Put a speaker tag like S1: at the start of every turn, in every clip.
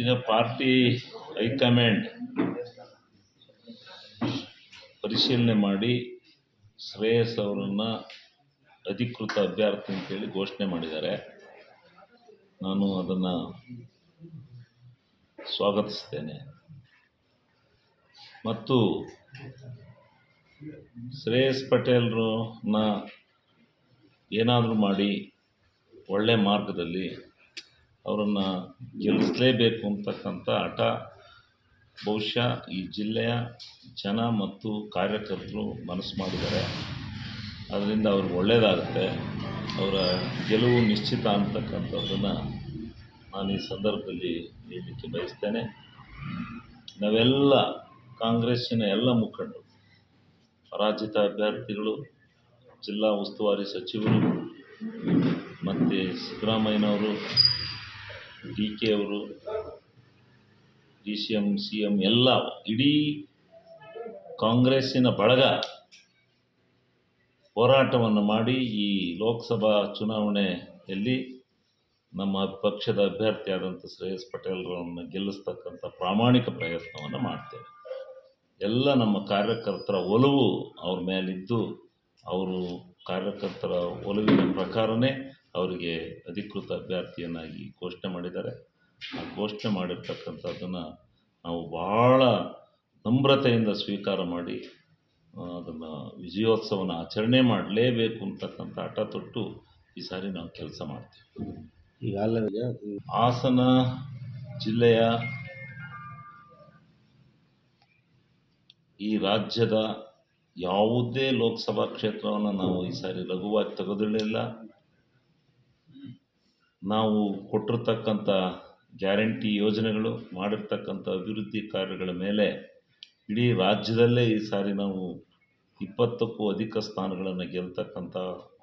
S1: ಈಗ party high command ಪರಿಶೀಲನೆ ಮಾಡಿ ಶ್ರೇಯಸ್ ಅವರನ್ನು ಅಧಿಕೃತ ಅಭ್ಯರ್ಥಿ ಅಂತೇಳಿ ಘೋಷಣೆ ಮಾಡಿದ್ದಾರೆ. ನಾನು ಅದನ್ನು ಸ್ವಾಗತಿಸ್ತೇನೆ. ಮತ್ತು ಶ್ರೇಯಸ್ ಪಟೇಲ್ರನ್ನ ಏನಾದರೂ ಮಾಡಿ ಒಳ್ಳೆ ಮಾರ್ಗದಲ್ಲಿ ಅವರನ್ನು ಗೆಲ್ಲಿಸಲೇಬೇಕು ಅಂತಕ್ಕಂಥ ಹಠ. ಬಹುಶಃ ಈ ಜಿಲ್ಲೆಯ ಜನ ಮತ್ತು ಕಾರ್ಯಕರ್ತರು ಮನಸ್ಸು ಮಾಡಿದ್ದಾರೆ. ಅದರಿಂದ ಅವ್ರಿಗೆ ಒಳ್ಳೆಯದಾಗುತ್ತೆ ಅವರ ಗೆಲುವು ನಿಶ್ಚಿತ ಅಂತಕ್ಕಂಥದ್ದನ್ನು ನಾನು ಈ ಸಂದರ್ಭದಲ್ಲಿ ಹೇಳಲಿಕ್ಕೆ ಬಯಸ್ತೇನೆ. ನಾವೆಲ್ಲ ಕಾಂಗ್ರೆಸ್ಸಿನ ಎಲ್ಲ ಮುಖಂಡರು, ಪರಾಜಿತ ಅಭ್ಯರ್ಥಿಗಳು, ಜಿಲ್ಲಾ ಉಸ್ತುವಾರಿ ಸಚಿವರು, ಮತ್ತು ಸಿದ್ದರಾಮಯ್ಯನವರು ಡಿ ಕೆ ಅವರು, D C M C M ಎಲ್ಲ ಇಡೀ ಕಾಂಗ್ರೆಸ್ಸಿನ ಬಳಗ ಹೋರಾಟವನ್ನು ಮಾಡಿ ಈ ಲೋಕಸಭಾ ಚುನಾವಣೆಯಲ್ಲಿ ನಮ್ಮ ಪಕ್ಷದ ಅಭ್ಯರ್ಥಿಯಾದಂಥ ಶ್ರೇಯಸ್ ಪಟೇಲ್ರನ್ನು ಗೆಲ್ಲಿಸ್ತಕ್ಕಂಥ ಪ್ರಾಮಾಣಿಕ ಪ್ರಯತ್ನವನ್ನು ಮಾಡ್ತೇವೆ. ಎಲ್ಲ ನಮ್ಮ ಕಾರ್ಯಕರ್ತರ ಒಲವು ಅವ್ರ ಮೇಲಿದ್ದು. ಅವರು ಕಾರ್ಯಕರ್ತರ ಒಲವಿನ ಪ್ರಕಾರನೇ ಅವರಿಗೆ ಅಧಿಕೃತ ಅಭ್ಯರ್ಥಿಯನ್ನಾಗಿ ಘೋಷಣೆ ಮಾಡಿದ್ದಾರೆ. ಆ ಘೋಷಣೆ ಮಾಡಿರ್ತಕ್ಕಂಥದ್ದನ್ನು ನಾವು ಭಾಳ ನಮ್ರತೆಯಿಂದ ಸ್ವೀಕಾರ ಮಾಡಿ ಅದನ್ನು ವಿಜಯೋತ್ಸವನ ಆಚರಣೆ ಮಾಡಲೇಬೇಕು ಅಂತಕ್ಕಂಥ ಹಠ ತೊಟ್ಟು ಈ ಸಾರಿ ನಾವು ಕೆಲಸ ಮಾಡ್ತೀವಿ.
S2: ಈಗ ಅಲ್ಲರಿಗೆ
S1: ಹಾಸನ ಜಿಲ್ಲೆಯ ಈ ರಾಜ್ಯದ ಯಾವುದೇ ಲೋಕಸಭಾ ಕ್ಷೇತ್ರವನ್ನು ನಾವು ಈ ಸಾರಿ ಲಘುವಾಗಿ ತೆಗೆದಿರಲಿಲ್ಲ ನಾವು ಕೊಟ್ಟಿರ್ತಕ್ಕಂಥ ಗ್ಯಾರಂಟಿ ಯೋಜನೆಗಳು, ಮಾಡಿರ್ತಕ್ಕಂಥ ಅಭಿವೃದ್ಧಿ ಕಾರ್ಯಗಳ ಮೇಲೆ ಇಡೀ ರಾಜ್ಯದಲ್ಲೇ ಈ ಸಾರಿ ನಾವು ಇಪ್ಪತ್ತಕ್ಕೂ ಅಧಿಕ ಸ್ಥಾನಗಳನ್ನು ಗೆಲ್ತಕ್ಕಂಥ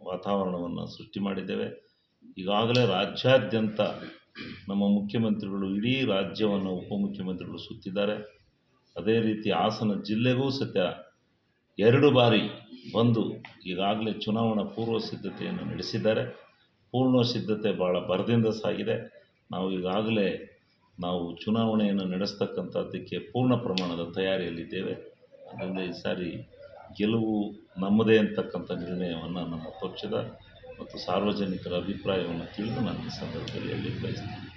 S1: ವಾತಾವರಣವನ್ನು ಸೃಷ್ಟಿ ಮಾಡಿದ್ದೇವೆ. ಈಗಾಗಲೇ ರಾಜ್ಯಾದ್ಯಂತ ನಮ್ಮ ಮುಖ್ಯಮಂತ್ರಿಗಳು, ಇಡೀ ರಾಜ್ಯವನ್ನು ಉಪಮುಖ್ಯಮಂತ್ರಿಗಳು ಸುತ್ತಿದ್ದಾರೆ. ಅದೇ ರೀತಿ ಹಾಸನ ಜಿಲ್ಲೆಗೂ ಸತ್ಯ ಎರಡು ಬಾರಿ ಬಂದು ಈಗಾಗಲೇ ಚುನಾವಣಾ ಪೂರ್ವ ಸಿದ್ಧತೆಯನ್ನು ನಡೆಸಿದ್ದಾರೆ. ಪೂರ್ಣ ಸಿದ್ಧತೆ ಭಾಳ ಭರದಿಂದ ಸಾಗಿದೆ. ನಾವು ಈಗಾಗಲೇ ನಾವು ಚುನಾವಣೆಯನ್ನು ನಡೆಸ್ತಕ್ಕಂಥದ್ದಕ್ಕೆ ಪೂರ್ಣ ಪ್ರಮಾಣದ ತಯಾರಿಯಲ್ಲಿದ್ದೇವೆ. ಅದರಿಂದ ಈ ಸಾರಿ ಗೆಲುವು ನಮ್ಮದೇ ಅಂತಕ್ಕಂಥ ನಿರ್ಣಯವನ್ನು ನಮ್ಮ ಪಕ್ಷದ ಮತ್ತು ಸಾರ್ವಜನಿಕರ ಅಭಿಪ್ರಾಯವನ್ನು ತಿಳಿದು ನಾನು ಈ ಸಂದರ್ಭದಲ್ಲಿ ಹೇಳಲಿಕ್ಕೆ ಬಯಸ್ತೇನೆ.